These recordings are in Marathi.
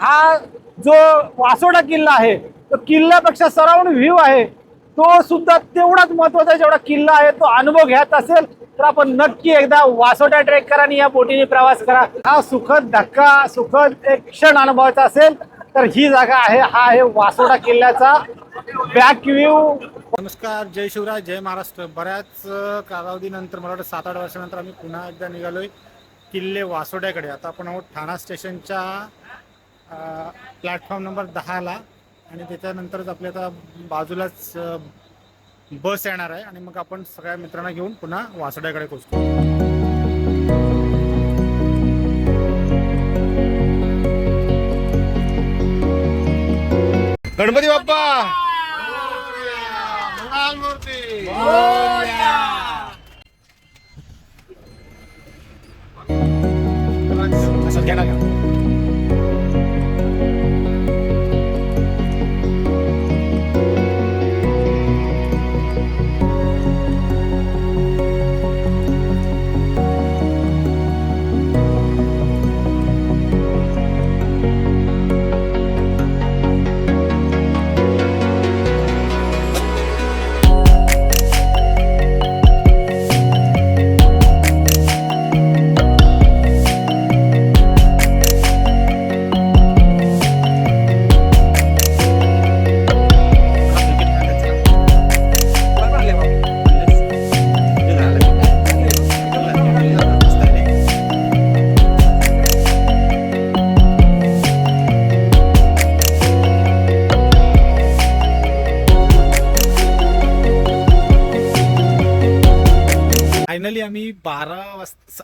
हा जो वासोडा किल्ला आहे तो किल्ल्यापेक्षा सराउंड व्ह्यू आहे तो सुद्धा तेवढाच महत्त्वाचा आहे जेवढा किल्ला आहे तो अनुभव घ्यायचा असेल तर आपण नक्की एकदा वासोटा ट्रेक करा आणि या बोटीने प्रवास करा. हा सुखद धक्का सुखद एक क्षण अनुभवायचा असेल तर ही जागा आहे हा आहे वासोटा किल्ल्याचा बॅक व्ह्यू नमस्कार जय शिवराज जय महाराष्ट्र. बऱ्याच कालावधीनंतर मला वाटतं सात आठ वर्षानंतर आम्ही पुन्हा एकदा निघालोय किल्ले वासोड्याकडे. आता आपण आहोत ठाणा स्टेशनच्या प्लॅटफॉर्म नंबर दहाला आणि त्याच्यानंतरच आपल्या आता बाजूलाच बस येणार आहे आणि मग आपण सगळ्या मित्रांना घेऊन पुन्हा वासोड्याकडे पोहोचतो. गणपती बाप्पा! असं घ्या ना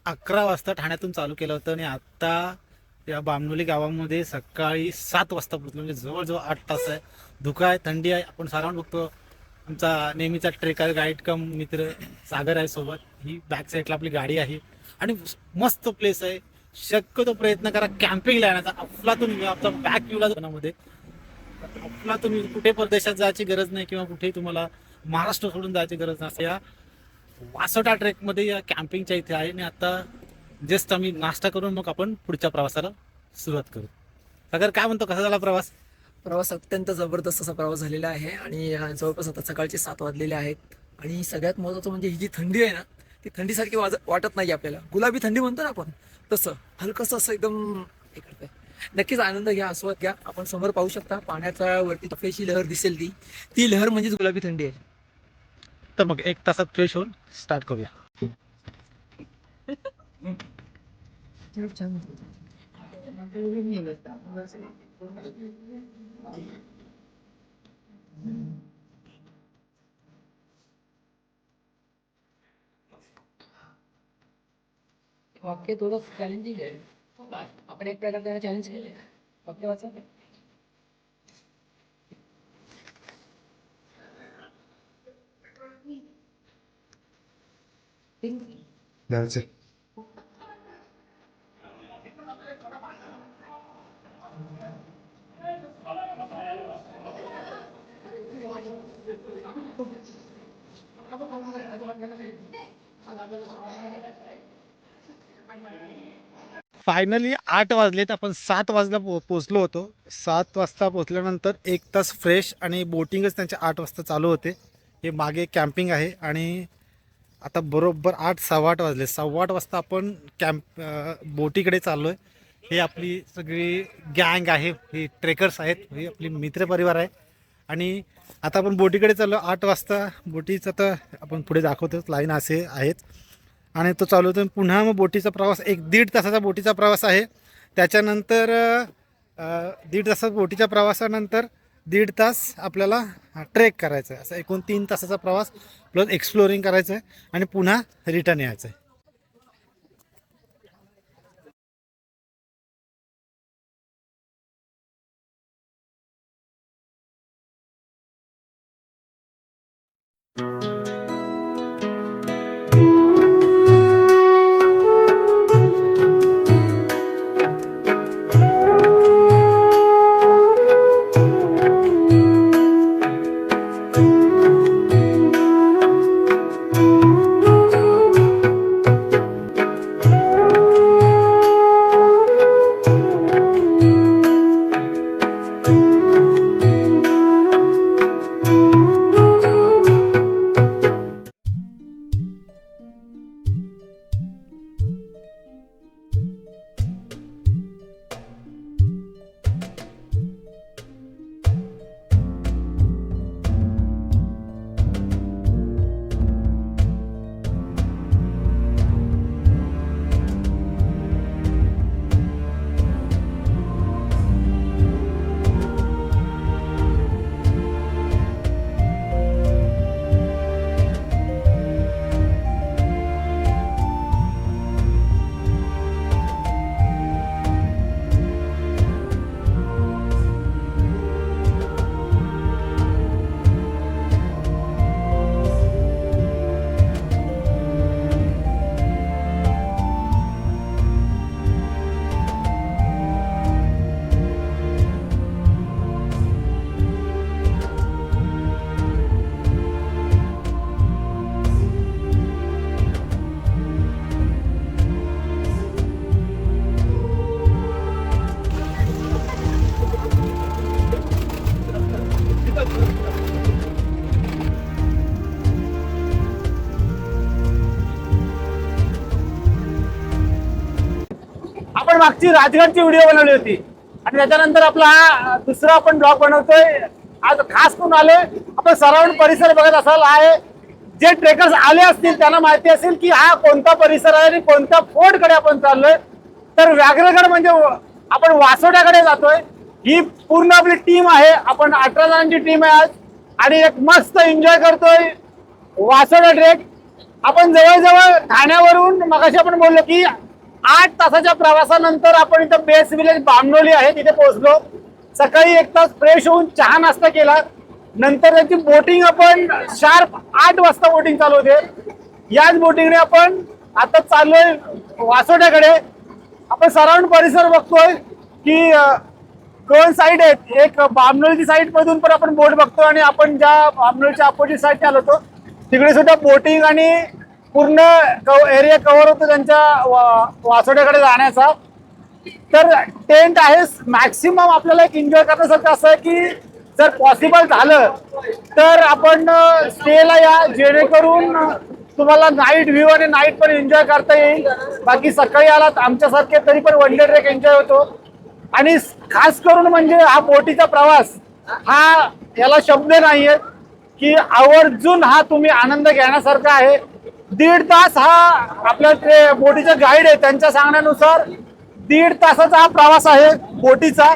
अकरा वाजता ठाण्यातून चालू केलं होतं आणि आता या बामनोली गावामध्ये सकाळी सात वाजता पोहोचलो. म्हणजे जवळजवळ आठ तास आहे. धुका आहे थंडी आहे. आपण साधारण बघतो. आमचा नेहमीचा ट्रेकर गाईड कम मित्र सागर आहे सोबत. ही बॅक साईडला आपली गाडी आहे. आणि मस्त प्लेस आहे. शक्यतो प्रयत्न करा कॅम्पिंगला येण्याचा. अफलातून आपला बॅक व्ह्यूला आपला अफलातून कुठे परदेशात जायची गरज नाही किंवा कुठेही तुम्हाला महाराष्ट्र सोडून जायची गरज नसते. या वासोटा ट्रेकमध्ये या कॅम्पिंगच्या इथे आहे. आणि आता जस्ट आम्ही नाश्ता करून मग आपण पुढच्या प्रवासाला सुरुवात करू. सागर काय म्हणतो? कसा झाला प्रवास? प्रवास अत्यंत जबरदस्त असा प्रवास झालेला आहे. आणि जवळपास आता सकाळचे सात वाजलेले आहेत. आणि सगळ्यात महत्त्वाचं म्हणजे ही जी थंडी आहे ना ती थंडीसारखी वाज वाटत नाही आपल्याला. गुलाबी थंडी म्हणतो ना आपण तसं. हलकंसं असं एकदम हे करतंय नक्कीच आनंद घ्या आस्वाद घ्या. आपण समोर पाहू शकता पाण्याच्या वरती तफेची लहर दिसेल ती. ती लहर म्हणजेच गुलाबी थंडी आहे. तर मग एक तासात फ्रेश होऊन स्टार्ट करूया. वाक्य थोडं चॅलेंजिंग आहे. आपण एक प्रकार त्याला चॅलेंज केले वाक्य वाचा. It. फायनली आठ वाजलेत. आपण सात वाजला पो पोचलो होतो. सात वाजता पोचल्यानंतर एक तास फ्रेश आणि बोटिंगच त्यांचे आठ वाजता चालू होते. हे मागे कॅम्पिंग आहे आणि आता बरोबर आठ सव्वा आठ वाजले. सव्वा आठ वाजता आपण कॅम्प बोटीकडे चाललो आहे हे आपली सगळी गँग आहे. हे ट्रेकर्स आहेत. हे आपली मित्रपरिवार आहे. आणि आता आपण बोटीकडे चाललो आठ वाजता बोटीचं तर आपण पुढे दाखवतो लाईन असे आहेत. आणि तो चालू होतो. पुन्हा मग बोटीचा प्रवास एक दीड तासाचा बोटीचा प्रवास आहे. त्याच्यानंतर दीड तासात बोटीच्या प्रवासानंतर दीड तास आपल्याला ट्रेक करायचा आहे असा एकूण तीन तासाचा प्रवास प्लस एक्सप्लोरिंग करायचं आहे आणि पुन्हा रिटर्न यायचं आहे मागची राजगडची व्हिडिओ बनवली होती. आणि त्याच्यानंतर आपला हा दुसरा आपण ब्लॉग बनवतोय. आज खास करून आले आपण सराउंड परिसर बघत असाल आहे. जे ट्रेकर्स आले असतील त्यांना माहिती असेल की हा कोणता परिसर आहे आणि कोणत्या फोर्टकडे आपण चाललोय. तर व्याघ्रगड म्हणजे आपण वासोट्याकडे जातोय. ही पूर्ण आपली टीम आहे. आपण अठरा जणांची टीम आहे आज. आणि एक मस्त एन्जॉय करतोय. वासोडा ट्रेक आपण जवळजवळ ठाण्यावरून मगाशी आपण बोललो की आठ तासाच्या प्रवासानंतर आपण इथं बेस विलेज बामनोली आहे तिथे पोहोचलो. सकाळी एक तास फ्रेश होऊन चहा नाश्ता केला. नंतर त्याची बोटिंग आपण शार्प आठ वाजता बोटिंग चालू होते. याच बोटिंगने आपण आता चाललोय वासोट्याकडे. आपण सराउंड परिसर बघतोय की अं, दोन साईड आहेत. एक बामनोळीची साईड मधून पण आपण बोट बघतो आणि आपण ज्या बामनोळीच्या अपोजिट साईड आलो होतो तिकडे सुद्धा बोटिंग आणि पूर्ण कव एरिया कव्हर होतो त्यांच्या वा- वासोड्याकडे जाण्याचा. तर टेंट आहे मॅक्सिमम आपल्याला एक एन्जॉय करण्यासारखं असं आहे की जर पॉसिबल झालं तर आपण स्टेला या. जेणेकरून तुम्हाला नाईट व्ह्यू आणि नाईट पण एन्जॉय करता येईल. बाकी सकाळी आलात आमच्यासारखे तरी पण वन डे ट्रेक एन्जॉय होतो. आणि खास करून म्हणजे हा बोटीचा प्रवास हा याला शब्द नाही आहे की आवर्जून हा तुम्ही आनंद घेण्यासारखा आहे. दीड तास हा आपल्या ते बोटीचे गाईड आहे त्यांच्या सांगण्यानुसार दीड तासाचा हा प्रवास आहे बोटीचा.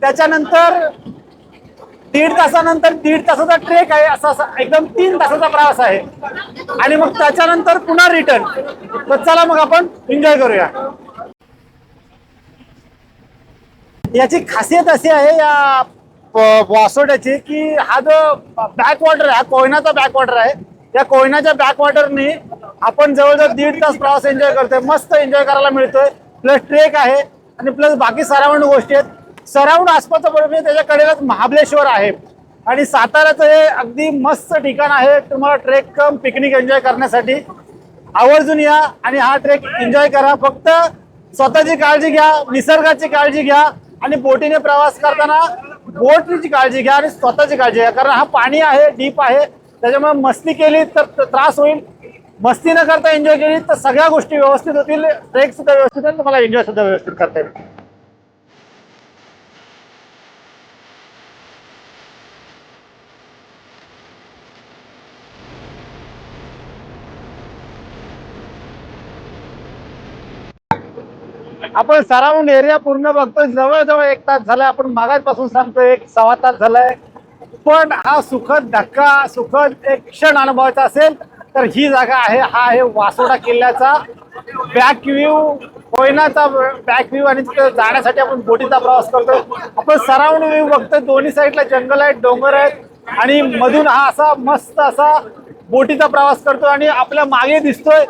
त्याच्यानंतर दीड तासानंतर दीड तासाचा ट्रेक आहे असा एकदम तीन तासाचा प्रवास आहे. आणि मग त्याच्यानंतर पुन्हा रिटर्न तर चला मग आपण एन्जॉय करूया. याची खासियत अशी आहे या वासोट्याची की हा जो बॅकवॉटर आहे हा कोयनाचा बॅकवॉटर आहे या कोयनाच्या बॅकवॉटरनी आपण जवळजवळ दीड तास प्रवास एन्जॉय करतोय. मस्त एन्जॉय करायला मिळतोय. प्लस ट्रेक आहे आणि प्लस बाकी सराउंड गोष्टी आहेत. सराउंड आसपासचं बरोबर म्हणजे त्याच्याकडेलाच महाबलेश्वर आहे. आणि साताऱ्याचं हे अगदी मस्त ठिकाण आहे तुम्हाला ट्रेक कम पिकनिक एन्जॉय करण्यासाठी. आवर्जून या आणि हा ट्रेक एन्जॉय करा. फक्त स्वतःची काळजी घ्या निसर्गाची काळजी घ्या आणि बोटीने प्रवास करताना बोटची काळजी घ्या आणि स्वतःची काळजी घ्या. कारण हा पाणी आहे डीप आहे. त्याच्यामुळे मस्ती केली तर त्रास होईल. मस्ती न करता एन्जॉय केली तर सगळ्या गोष्टी व्यवस्थित होतील. ट्रेक सुद्धा व्यवस्थित होईल. तुम्हाला एन्जॉय सुद्धा व्यवस्थित करता येईल. आपण सराउंड एरिया पूर्ण बघतोय. जवळजवळ एक तास झालाय. आपण मागासपासून सांगतोय एक सव्वा तास झालाय. पण हा सुखद धक्का सुखद एक क्षण अनुभवायचा असेल तर ही जागा आहे. हा आहे वासोडा किल्ल्याचा बॅक व्ह्यू कोयनाचा बॅक व्ह्यू आणि तिथं जाण्यासाठी आपण बोटीचा प्रवास करतोय. आपण सराउंड व्ह्यू बघतोय. दोन्ही साईडला जंगल आहेत डोंगर आहेत आणि मधून हा असा मस्त असा बोटीचा प्रवास करतोय आणि आपल्या मागे दिसतोय.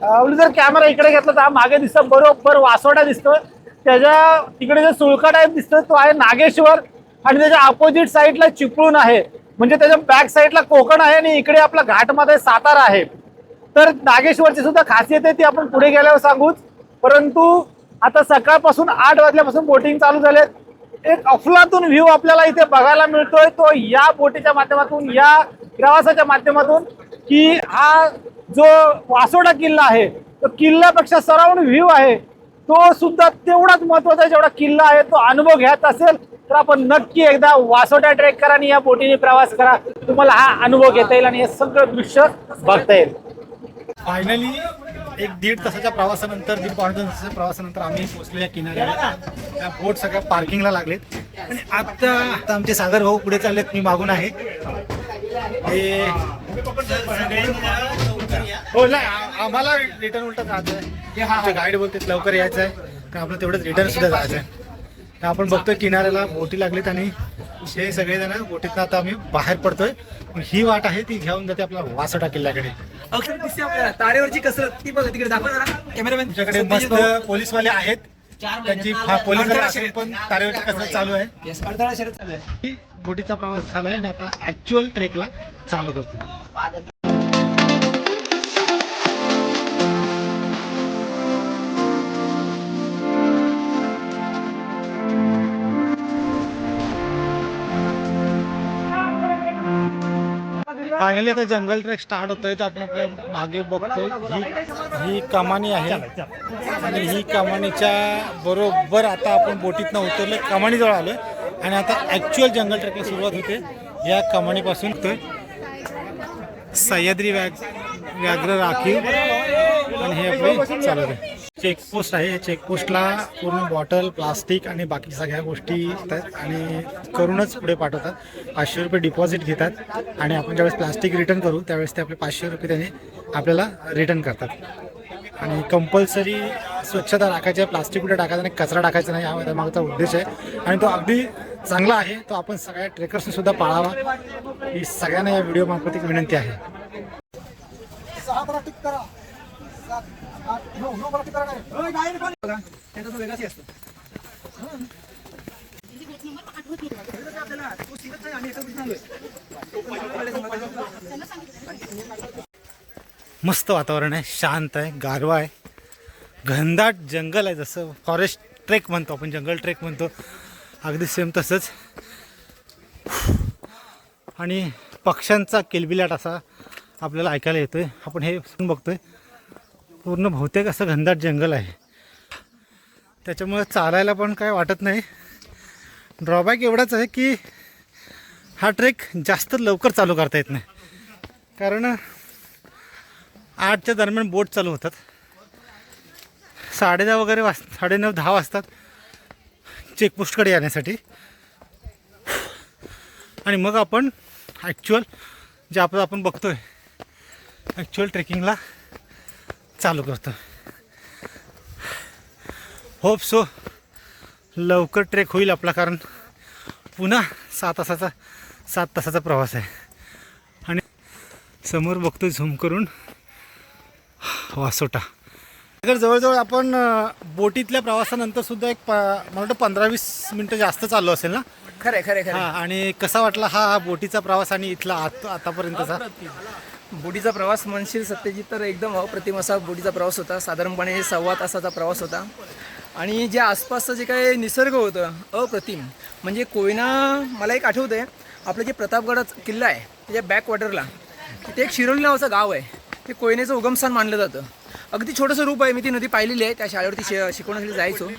म्हणजे जर कॅमेरा इकडे घेतला तर हा मागे दिसतो बरोबर वासोडा दिसतोय. त्याच्या तिकडे जो सुळका टाईप दिसतोय तो आहे नागेश्वर. आणि त्याच्या अपोजिट साईडला चिपळूण आहे. म्हणजे त्याच्या बॅक साईडला कोकण आहे आणि इकडे आपला घाटमध्ये सातारा आहे. तर नागेश्वरची सुद्धा खासियत आहे ती आपण पुढे गेल्यावर सांगूच. परंतु आता सकाळपासून आठ वाजल्यापासून बोटिंग चालू झालेत एक अफलातून व्ह्यू आपल्याला इथे बघायला मिळतोय. तो या बोटीच्या माध्यमातून या प्रवासाच्या माध्यमातून की हा जो वासोडा किल्ला आहे तो किल्ल्यापेक्षा सराउंड व्ह्यू आहे. तो सुद्धा तेवढाच महत्त्वाचा आहे जेवढा किल्ला आहे तो अनुभव घ्यायचा असेल तर आपण नक्की एकदा वासोटा ट्रेक करा आणि या बोटीने प्रवास करा. तुम्हाला हा अनुभव घेता येईल आणि हे सगळं दृश्य बघता येईल. फायनली एक दीड तासाच्या प्रवासानंतर दीड पावणे दोन तासाच्या प्रवासानंतर आम्ही पोहोचलो या किनाऱ्याला. त्या बोट सगळ्या पार्किंगला लागलेत. आणि आता आता आमचे सागर भाऊ पुढे चाललेत मी मागून आहे. हे हो नाही आम्हाला रिटर्न उलट जायचं आहे गाईड बोलते लवकर यायचं आहे तर आपलं तेवढंच रिटर्न सुद्धा जायचं आहे आपण बघतोय किनाऱ्याला बोटी लागलीत आणि हे सगळेजण बोटीतनं आता आम्ही बाहेर पडतोय. ही वाट आहे ती घेऊन जाते आपला वासोटा किल्ल्याकडे अक्षर दिसते आपल्याला. तारेवरची कसरत. ती बघा तिकडे दाखवा जरा. कॅमेरामॅन तुमच्याकडे मस्त पोलीसवाले आहेत. त्यांची असून पण तारेवरची कसरत चालू आहे. अडथळा शर्यत चालू आहे ही बोटीचा प्रवास झालाय आणि आता ऍक्च्युअल ट्रेकला चालू करतो. फायनली आता जंगल ट्रेक स्टार्ट होतोय तर आपण आपल्या मागे बघतोय. ही ही कमानी आहे. आणि ही कमानीच्या बरोबर आता आपण बोटीतनं उतरलो कमानीजवळ आलो आणि आता ॲक्च्युअल जंगल ट्रेकला सुरुवात होते. या कमानीपासून तर सह्याद्री व्याग व्याघ्र राखीव. आणि हे आपले चालू आहे. चेकपोस्ट आहे. चेकपोस्टला पूर्ण बॉटल प्लास्टिक आणि बाकी सगळ्या गोष्टी येतात आणि करूनच पुढे पाठवतात. पाचशे रुपये डिपॉझिट घेतात आणि आपण ज्यावेळेस प्लास्टिक रिटर्न करू त्यावेळेस ते आपले पाचशे रुपये त्याने आपल्याला रिटर्न करतात. आणि कंपल्सरी स्वच्छता राखायची आहे प्लास्टिक कुठे टाकायचं नाही कचरा टाकायचा नाही हा मागचा उद्देश आहे. आणि तो अगदी चांगला आहे तो आपण सगळ्या ट्रेकर्सने सुद्धा पाळावा. ही सगळ्यांना या व्हिडिओ मार्फत एक विनंती आहे. त्यांचा तो वेगळाच असतो. मस्त वातावरण आहे शांत आहे गारवा आहे. घनदाट जंगल आहे जसं फॉरेस्ट ट्रेक म्हणतो आपण जंगल ट्रेक म्हणतो. अगदी सेम तसंच. आणि पक्ष्यांचा किलबिलाट असा आपल्याला ऐकायला येतोय. आपण हे बघतोय. पूर्ण बहुतेक असं घनदाट जंगल आहे. त्याच्यामुळे चालायला पण काय वाटत नाही. ड्रॉबॅक एवढाच आहे की हा ट्रेक जास्त लवकर चालू करता येत नाही. कारण आठच्या दरम्यान बोट चालू होतात. साडेदहा वगैरे वाज साडेनऊ दहा वाजतात. चेकपोस्टकडे येण्यासाठी. आणि मग आपण ॲक्च्युअल जे आपलं आपण बघतोय ॲक्च्युअल ट्रेकिंगला चालू करतो. होप सो लवकर ट्रेक होईल आपला कारण पुन्हा सात तासाचा सात तासाचा प्रवास आहे. आणि समोर बघतो झूम करून वासोटा. तर जवळजवळ आपण बोटीतल्या प्रवासानंतर सुद्धा एक प मला वाटतं पंधरा वीस मिनटं जास्त चाललो असेल ना? खरे खरे खरे हा आणि कसा वाटला हा बोटीचा प्रवास आणि इथला आत आतापर्यंतचा? बुडीचा प्रवास म्हणशील सत्यजित तर एकदम अप्रतिम असा बुडीचा प्रवास होता. साधारणपणे सव्वा तासाचा प्रवास होता. आणि जे आसपासचं जे काही निसर्ग होतं अप्रतिम. म्हणजे कोयना मला एक आठवतं आहे आपलं जे प्रतापगड किल्ला आहे त्याच्या बॅकवॉटरला तिथे एक शिरोली नावाचं गाव आहे. ते कोयनेचं उगमस्थान मानलं जातं. अगदी छोटंसं रूप आहे मी ती नदी पाहिलेली आहे त्या शाळेवरती शे शिकवण्यासाठी जायचो.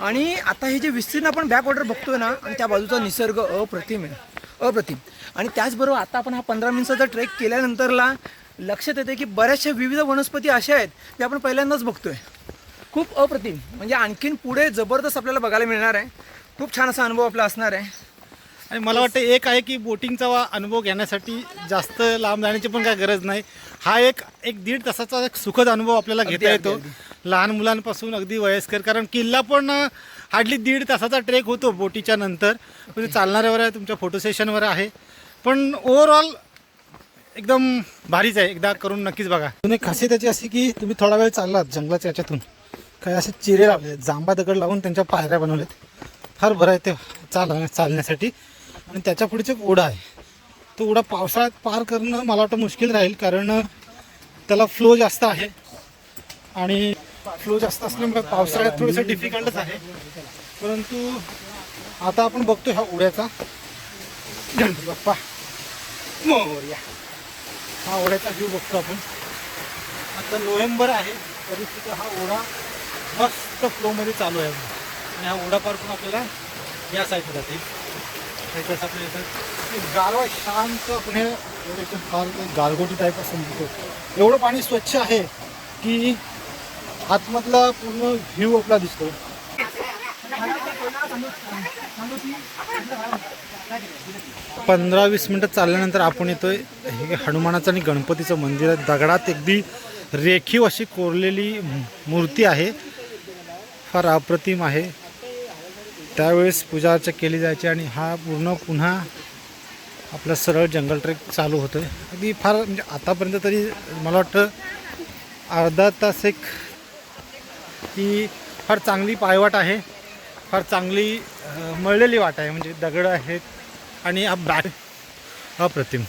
आणि आता हे जे विस्तीर्ण आपण बॅकवॉटर बघतोय ना आणि त्या बाजूचा निसर्ग अप्रतिम आहे. अप्रतिम. आणि त्याचबरोबर आता आपण हा पंधरा मिनिटाचा ट्रेक केल्यानंतरला लक्षात येते की बऱ्याचशा विविध वनस्पती अशा आहेत त्या आपण पहिल्यांदाच बघतोय. खूप अप्रतिम. म्हणजे आणखीन पुढे जबरदस्त आपल्याला बघायला मिळणार आहे. खूप छान असा अनुभव आपला असणार आहे. आणि मला वाटतं एक आहे की बोटिंगचा अनुभव घेण्यासाठी जास्त लांब जाण्याची पण काय गरज नाही. हा एक एक दीड तासाचा एक सुखद अनुभव आपल्याला घेता येतो. लहान मुलांपासून अगदी वयस्कर. कारण किल्ला पण हार्डली दीड तासाचा ट्रेक होतो बोटीच्या नंतर. म्हणजे चालणाऱ्यावर आहे तुमच्या फोटो सेशनवर आहे. पण ओव्हरऑल एकदम भारीच आहे. एकदा करून नक्कीच बघा. एक खासियत त्याची अशी की तुम्ही थोडा वेळ चाललात जंगलाच्या याच्यातून. काय असे चिरे लावले जांबा दगड लावून त्यांच्या पायऱ्या बनवल्यात. फार बरं आहे ते चाल चालण्यासाठी. आणि त्याच्या पुढचे एक ओढा आहे. तो ओढा पावसाळ्यात पार करणं मला वाटतं मुश्किल राहील कारण त्याला फ्लो जास्त आहे. आणि फ्लो जास्त असल्यामुळे पावसाळ्यात थोडंसं डिफिकल्टच आहे. परंतु आता आपण बघतो ह्या ओढ्याचा गणपती बाप्पा. मोर्या. हा ओढ्याचा व्ह्यू बघतो आपण. आता नोव्हेंबर आहे तरी सुद्धा हा ओढा मस्त फ्लोमध्ये चालू आहे. आणि हा ओढा पार पण आपल्याला या साईडला जाते. आपल्या इथं गारवा शांत पुणे फार गारगोटी टाईप असं म्हणतो. एवढं पाणी स्वच्छ आहे की आतमधला पूर्ण व्ह्यू आपला दिसतो. पंधरा वीस मिनटं चालल्यानंतर आपण येतोय हे हनुमानाचं आणि गणपतीचं मंदिर आहे. दगडात अगदी रेखीव अशी कोरलेली मूर्ती आहे. फार अप्रतिम आहे. त्यावेळेस पूजा अर्चा केली जायची आणि हा पूर्ण पुन्हा आपला सरळ जंगल ट्रेक चालू होतो आहे अगदी फार म्हणजे आतापर्यंत तरी मला वाटतं अर्धा तास एक ही फार चांगली पायवाट आहे. फार चांगली मळलेली वाट आहे. म्हणजे दगड आहेत आणि हा अप्रतिम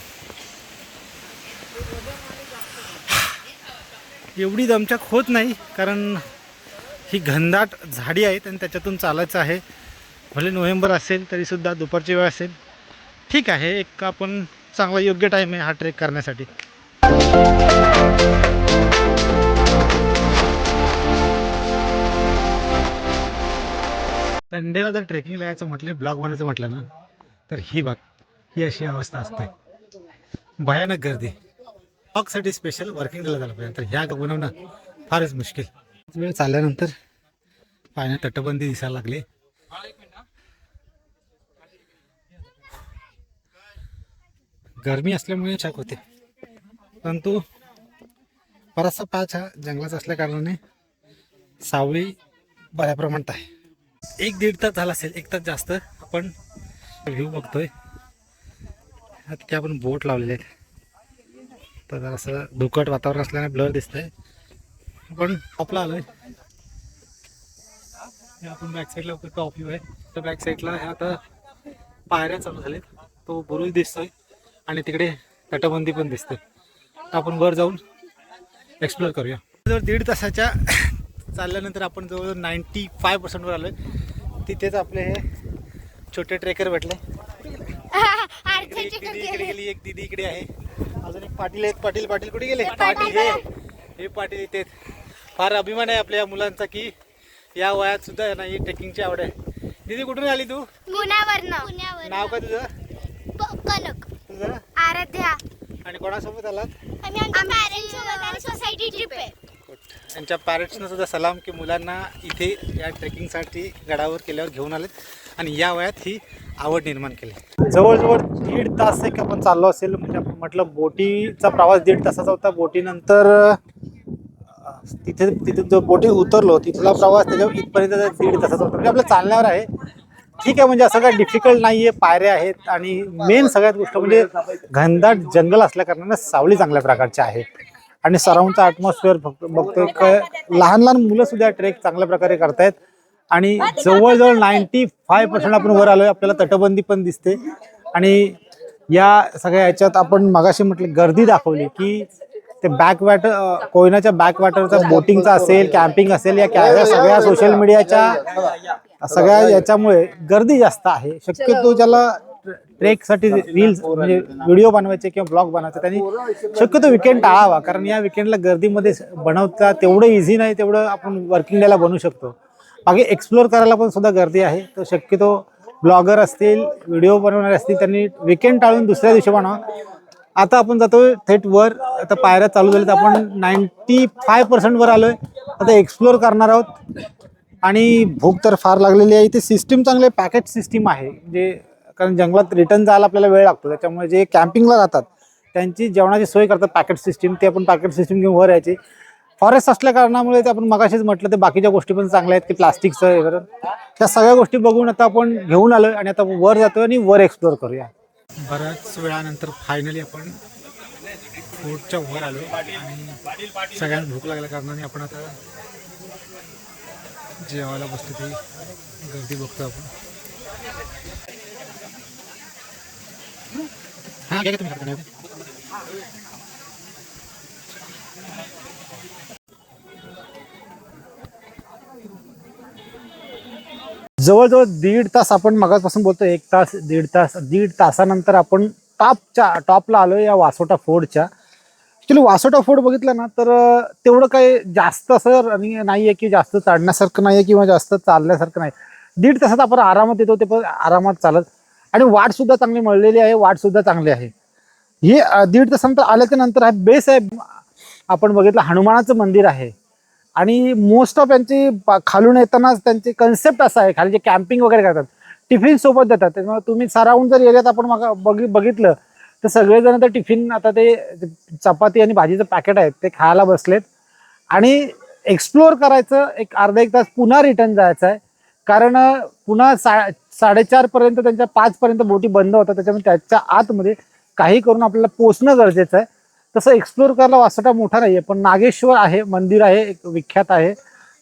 एवढी दमचक होत नाही कारण ही घनदाट झाडी आहेत आणि त्याच्यातून चालायचं आहे. भले नोव्हेंबर असेल तरीसुद्धा दुपारची वेळ असेल. ठीक आहे एक आपण चांगला योग्य टाईम आहे हा ट्रेक करण्यासाठी. संडेला जर ट्रेकिंग यायचं म्हटलं ब्लॉग बनायचं म्हटलं ना तर ही बाग ही अशी अवस्था असते. भयानक गर्दी. ब्लॉगसाठी स्पेशल वर्किंगला झालं पाहिजे तर ह्या बनवणं फारच मुश्किल. वेळ चालल्यानंतर पाण्या तटबंदी दिसायला लागली. गरमी असल्यामुळे छाक होते. परंतु बराचसा पाच हा जंगलाचा असल्या कारणाने सावळी बऱ्या प्रमाणात आहे. एक दीड तास झाला असेल एक तास जास्त. आपण व्ह्यू बघतोय. तिथे आपण बोट लावलेले आहेत. तर असं धुकट वातावरण असल्याने ब्लर दिसतंय. आपण टॉपला आलोय. आपण बॅक साईडला टॉप व्ह्यू आहे. तर बॅक साईडला ह्या आता पायऱ्या चालू झाल्यात तो बुरुज दिसतोय आणि तिकडे तटबंदी पण दिसते तर आपण वर जाऊन एक्सप्लोर करूया. जर दीड तासाच्या चालल्यानंतर आपण जवळ नाईन्टी फाय पर्सेंटवर आलो आहे तिथेच आपले हे छोटे ट्रेकर भेटले. इकडे एक दीदी इकडे गेली. एक दीदी इकडे आहे. अजून एक पाटील आहेत. पाटील पाटील कुठे गेले? पाटील हे हे पाटील इथे आहेत. फार अभिमान आहे आपल्या या मुलांचा की या वयात सुद्धा यांना ही ट्रेकिंगची आवड आहे. दीदी कुठून आली तू? पुण्यावरनं पुण्यावर नाव काय तुझं? कनक. तुझं? आराध्या. आणि कोणासोबत आलात? आम्ही आमच्या पॅरेंट्स सोबत आणि सोसायटी ट्रिप आहे. त्यांच्या पॅरेंट्सनं सुद्धा सलाम की मुलांना इथे या ट्रेकिंगसाठी गडावर केल्यावर घेऊन आलेत आणि या वयात ही आवड निर्माण केली. जवळजवळ दीड तास एक आपण चाललो असेल म्हणजे आपण म्हटलं बोटीचा प्रवास दीड तासाचा होता. बोटीनंतर तिथे तिथे जो बोटी उतरलो तिथला प्रवास त्याच्या इथपर्यंत दीड तासाचा होता. म्हणजे आपलं चालण्यावर आहे. ठीक आहे म्हणजे असं काय डिफिकल्ट नाही आहे पायऱ्या आहेत आणि मेन सगळ्यात गोष्ट म्हणजे घनदाट जंगल असल्याकारणानं सावली चांगल्या प्रकारच्या आहे. आणि सराउंडचा ॲटमॉस्फिअर फक्त बघतोय. क- लहान लहान मुलं सुद्धा ट्रेक चांगल्या प्रकारे करतायत आणि जवळजवळ नाईन्टी फाय पर्सेंट आपण वर आलोय. आपल्याला तटबंदी पण दिसते. आणि या सगळ्या याच्यात आपण मगाशी म्हटलं गर्दी दाखवली की ते बॅक वॅटर कोयनाच्या बॅक वॅटरचा बोटिंगचा असेल कॅम्पिंग असेल या क्या- या सगळ्या सोशल मीडियाच्या सगळ्या याच्यामुळे गर्दी जास्त आहे. शक्यतो ज्याला ट्रेकसाठी रील्स म्हणजे व्हिडिओ बनवायचे किंवा ब्लॉग बनवायचे त्यांनी शक्यतो विकेंड टाळावा. कारण या विकेंडला गर्दीमध्ये बनवता तेवढं इझी नाही तेवढं आपण वर्किंग डेला बनवू शकतो. बाकी एक्सप्लोर करायला पण सुद्धा गर्दी आहे. तर शक्यतो ब्लॉगर असतील व्हिडिओ बनवणारे असतील त्यांनी विकेंड टाळून दुसऱ्या दिवशी बनवा. आता आपण जातो थेट वर. आता पायऱ्या चालू झाल्यात. आपण नाईन्टी फाय पर्सेंट वर आहे आता एक्सप्लोर करणार आहोत. आणि भूक तर फार लागलेली आहे. इथे सिस्टीम चांगले पॅकेज सिस्टीम आहे. जे कारण जंगलात रिटर्न जायला आपल्याला वेळ लागतो. त्याच्यामुळे जे कॅम्पिंगला जातात त्यांची जेवणाची सोय करतात पॅकेट सिस्टीम ते आपण पॅकेट सिस्टीम घेऊन वर यायची. फॉरेस्ट असल्या कारणामुळे ते आपण मगाशीच म्हटलं ते बाकीच्या गोष्टी पण चांगल्या आहेत की प्लास्टिकचं वगैरे. त्या सगळ्या गोष्टी बघून आता आपण घेऊन आलो आणि आता वर जातो आणि वर एक्सप्लोअर करूया. बऱ्याच वेळानंतर फायनली आपण फोर्टच्या वर आलो आणि सगळ्यांना भूक लागल्या कारणाने आपण आता जेवायला बसतो ती गर्दी बघतो आपण. हां घ्या तुम्ही हाताने? जवळजवळ दीड तास आपण मगापासून बोलतो एक तास दीड तास दीड तासानंतर आपण टॉपच्या टॉपला आलो या वासोटा फोर्टच्या ॲक्च्युली वासोटा फोर्ट बघितलं ना तर तेवढं काही जास्त सर आणि नाही आहे की जास्त चढण्यासारखं नाही आहे किंवा जास्त चालण्यासारखं नाही. दीड तासात आपण आरामात येतो ते पण आरामात चालत. आणि वाढ सुद्धा चांगली मळलेली आहे वाढ सुद्धा चांगली आहे. हे दीड तासानंतर आल्याच्यानंतर हा बेस आहे. आपण बघितलं हनुमानाचं मंदिर आहे. आणि मोस्ट ऑफ यांची पा- खालून येतानाच त्यांचे कन्सेप्ट असा आहे. खाली जे कॅम्पिंग वगैरे करतात टिफिन सोबत देतात. त्यामुळे तुम्ही सराउंड जर एरियात आपण मग बघि बघितलं तर सगळेजण तर टिफिन आता ते चपाती आणि भाजीचं पॅकेट आहेत ते खायला बसलेत. आणि एक्सप्लोअर करायचं एक अर्धा एक तास पुन्हा रिटर्न जायचं आहे. कारण पुन्हा सा साडेचार पर्यंत त्यांच्या पाच पर्यंत बोटी बंद होतात. त्याच्यामुळे त्याच्या आतमध्ये काही करून आपल्याला पोचणं गरजेचं आहे. तसं एक्सप्लोर करायला वासोटा मोठा नाही आहे पण नागेश्वर आहे मंदिर आहे एक विख्यात आहे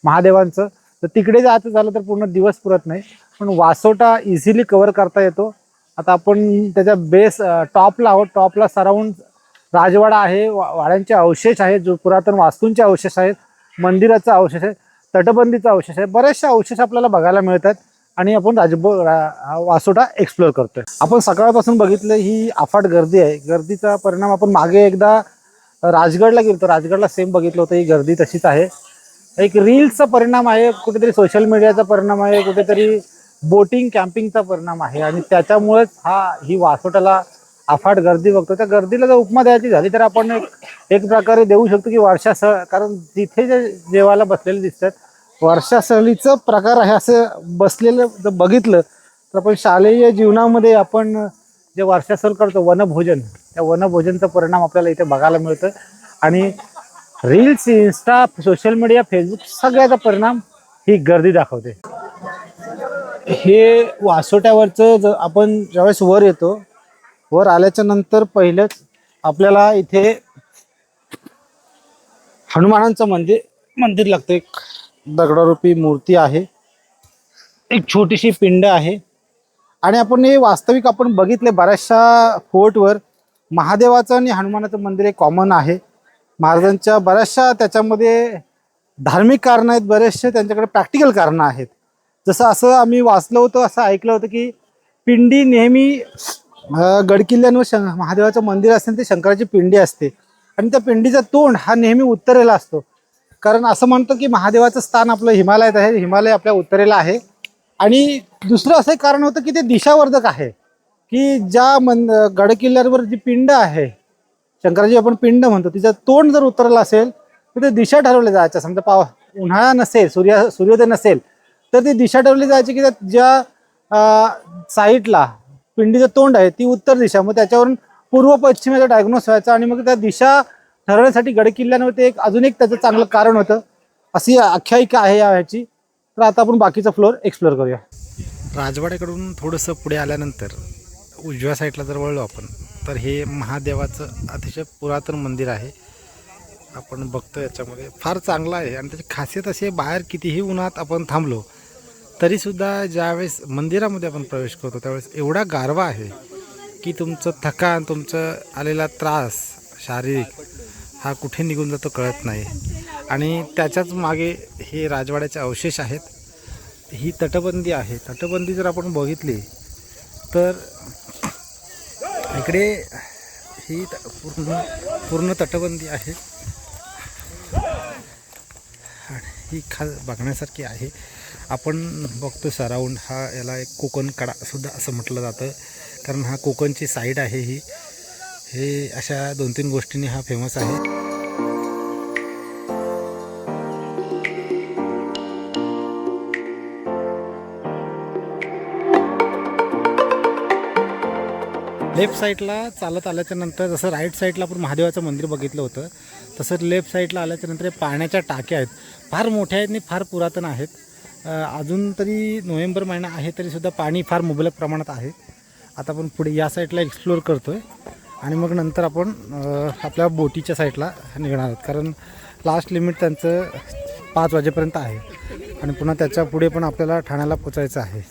महादेवांचं. तर तिकडे जायचं झालं तर पूर्ण दिवस पुरत नाही. पण वासोटा इझिली कवर करता येतो. आता आपण त्याच्या बेस टॉपला आहोत. टॉपला सराउंड राजवाडा आहे वा- वाड्यांचे अवशेष आहेत जो पुरातन वास्तूंचे अवशेष आहेत मंदिराचा अवशेष आहे तटबंदीचा अवशेष आहे. बरेचसे अवशेष आपल्याला बघायला मिळतात आणि आपण राजब रा- वासोटा एक्सप्लोअर करतोय. आपण सकाळपासून बघितलं ही अफाट गर्दी आहे. गर्दीचा परिणाम आपण मागे एकदा राजगडला गेलो होतो. राजगडला सेम बघितलं होतं. ही गर्दी तशीच आहे. एक रील्सचा परिणाम आहे कुठेतरी सोशल मीडियाचा परिणाम आहे कुठेतरी बोटिंग कॅम्पिंगचा परिणाम आहे. आणि त्याच्यामुळेच हा ही वासोटाला अफाट गर्दी बघतो. त्या गर्दीला जर उपमा द्यायची झाली तर आपण एक एक प्रकारे देऊ शकतो की वर्षा सहल कारण तिथे जे जेवायला बसलेले दिसतात वर्षा सहलीचं प्रकार आहे असं बसलेलं जर बघितलं तर आपण शालेय जीवनामध्ये आपण जे वर्षा सहल करतो वनभोजन त्या वनभोजनचा परिणाम आपल्याला इथे बघायला मिळतं. आणि reels insta social media Facebook सगळ्याचा परिणाम ही गर्दी दाखवते. हे वासोट्यावरचं जर आपण ज्यावेळेस वर येतो वर आल्याच्यानंतर पहिलंच आपल्याला इथे हनुमानांचं मंदिर मंदिर लागतं. एक दगडारूपी मूर्ती आहे. एक छोटीशी पिंड आहे. आणि आपण हे वास्तविक आपण बघितले बऱ्याचशा फोर्टवर महादेवाचं आणि हनुमानाचं मंदिर एक कॉमन आहे. महाराजांच्या बऱ्याचशा त्याच्यामध्ये धार्मिक कारणं आहेत बरेचसे त्यांच्याकडे प्रॅक्टिकल कारणं आहेत. जसं असं आम्ही वाचलं होतं असं ऐकलं होतं की पिंडी नेहमी गडकिल्ल्यांवर शं महादेवाचं मंदिर असते ते शंकराची पिंडी असते. आणि त्या पिंडीचा तोंड हा नेहमी उत्तरेला असतो. कारण असं म्हणतो की महादेवाचं स्थान आपलं हिमालयात आहे हिमालय आपल्या उत्तरेला आहे. आणि दुसरं असं एक कारण होतं की ते दिशावर्धक आहे. की ज्या मन गडकिल्ल्यांवर जी पिंड आहे शंकराची आपण पिंड म्हणतो तिचं तोंड जर उतरलं असेल तर ते दिशा ठरवल्या जायच्या समजा पाव उन्हाळा नसेल सूर्य सूर्योदय नसेल तर ती दिशा ठरवली जायची की त्या ज्या साईटला साईडला पिंडीचं तोंड आहे ती उत्तर दिशा. मग त्याच्यावरून पूर्व पश्चिमेचा डायग्नोस व्हायचा आणि मग त्या दिशा ठरवण्यासाठी गडकिल्ल्यांवर ते एक अजून एक त्याचं चांगलं कारण होतं. अशी आख्यायिका आहे या ह्याची. तर आता आपण बाकीचा फ्लोअर एक्सप्लोअर करूया. राजवाड्याकडून थोडंसं पुढे आल्यानंतर उजव्या साईडला जर वळलो आपण तर हे महादेवाचं अतिशय पुरातन मंदिर आहे. आपण बघतो याच्यामध्ये. फार चांगलं आहे आणि त्याची खासियत अशी आहे बाहेर कितीही उन्हात आपण थांबलो तरीसुद्धा ज्यावेळेस मंदिरामध्ये आपण प्रवेश करतो त्यावेळेस एवढा गारवा आहे की तुमचं थकान तुमचं आलेला त्रास शारीरिक हा कुठे निघून जातो कळत नाही. आणि त्याच्याच मागे हे राजवाड्याचे अवशेष आहेत. ही तटबंदी आहे. तटबंदी जर आपण बघितली तर इकडे ही त- पूर्ण पूर्ण तटबंदी आहे. आणि ही खा बघण्यासारखी आहे. आपण बघतो सराऊंड हा याला एक कोकण कडासुद्धा असं म्हटलं जातं. कारण हा कोकणची साईड आहे ही. हे अशा दोन तीन गोष्टींनी हा फेमस आहे. लेफ्ट साईडला चालत आल्याच्यानंतर जसं राईट साईडला आपण महादेवाचं मंदिर बघितलं होतं तसं लेफ्ट साईडला आल्याच्यानंतर पाण्याच्या टाक्या आहेत. फार मोठ्या आहेत आणि फार पुरातन आहेत. अजून तरी नोव्हेंबर महिना आहे तरीसुद्धा पाणी फार मुबलक प्रमाणात आहे. आता आपण पुढे या साईडला एक्सप्लोअर करतो आहे आणि मग नंतर आपण आपल्या बोटीच्या साईडला निघणार आहोत. कारण लास्ट लिमिट त्यांचं पाच वाजेपर्यंत आहे. आणि पुन्हा त्याच्या पुढे पण आपल्याला ठाण्याला पोचायचं आहे.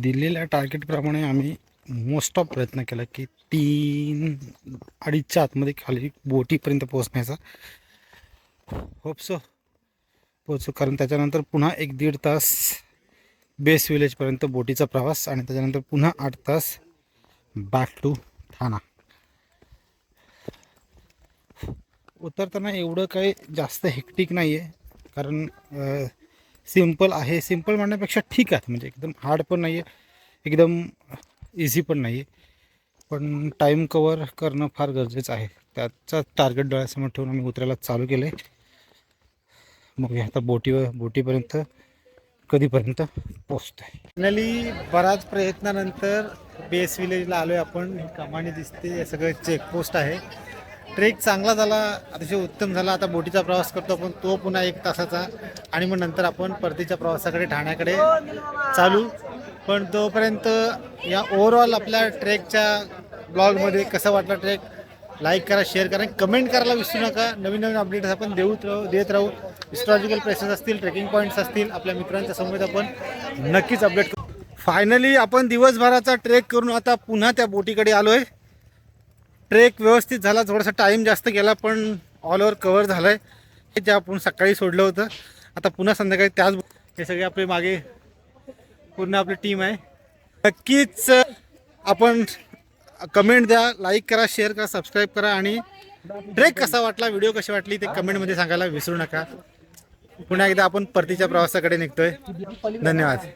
दिलेल्या टार्गेटप्रमाणे आम्ही मोस्ट ऑफ प्रयत्न केला की तीन अडीचच्या आतमध्ये खाली बोटीपर्यंत पोहोचण्याचा. होप सो पोचू कारण त्याच्यानंतर पुन्हा एक दीड तास बेस विलेजपर्यंत बोटीचा प्रवास आणि त्याच्यानंतर पुन्हा आठ तास बॅक टू ठाणा. उतरताना एवढं काही जास्त हेक्टिक नाही आहे कारण सिंपल आहे. सिंपल म्हणण्यापेक्षा ठीक आहे. म्हणजे एकदम हार्ड पण नाही आहे एकदम इझी पण नाही आहे पण टाईम कवर करणं फार गरजेचं आहे. त्याचा टार्गेट डोळ्यासमोर ठेवून आम्ही उतरायला चालू केलं आहे मग हे आता बोटीवर बोटीपर्यंत कधीपर्यंत पोचतोय. आहे फायनली बराच प्रयत्नानंतर बेस विलेजला आलो आहे आपण. कमानी दिसते हे सगळं चेकपोस्ट आहे. ट्रेक चांगला झाला अतिशय उत्तम झाला. आता बोटीचा प्रवास करतो आपण तो पुन्हा एक तासाचा. आणि मग नंतर आपण परतीच्या प्रवासाकडे ठाण्याकडे चालू. पण तोपर्यंत या ओव्हरऑल आपल्या ट्रेकच्या ब्लॉगमध्ये कसं वाटला ट्रेक लाईक करा शेअर करा कमेंट करायला विसरू नका. नवीन नवीन अपडेट्स आपण देऊत राहू देत राहू. हिस्टॉलॉजिकल प्लेसेस असतील ट्रेकिंग पॉईंट्स असतील आपल्या मित्रांच्या समोर आपण नक्कीच अपडेट करू. फायनली आपण दिवसभराचा ट्रेक करून आता पुन्हा त्या बोटीकडे आलो आहे ट्रेक व्यवस्थित झाला थोडासा टाईम जास्त गेला पण ऑल ओव्हर कवर झालं आहे हे जे आपण सकाळी सोडलं होतं आता पुन्हा संध्याकाळी त्याच हे सगळे आपले मागे पूर्ण आपली टीम आहे. नक्कीच आपण कमेंट द्या लाईक करा शेअर करा सबस्क्राईब करा आणि ट्रेक कसा वाटला व्हिडिओ कशी वाटली ते कमेंटमध्ये सांगायला विसरू नका. पुन्हा एकदा आपण परतीच्या प्रवासाकडे निघतोय. धन्यवाद.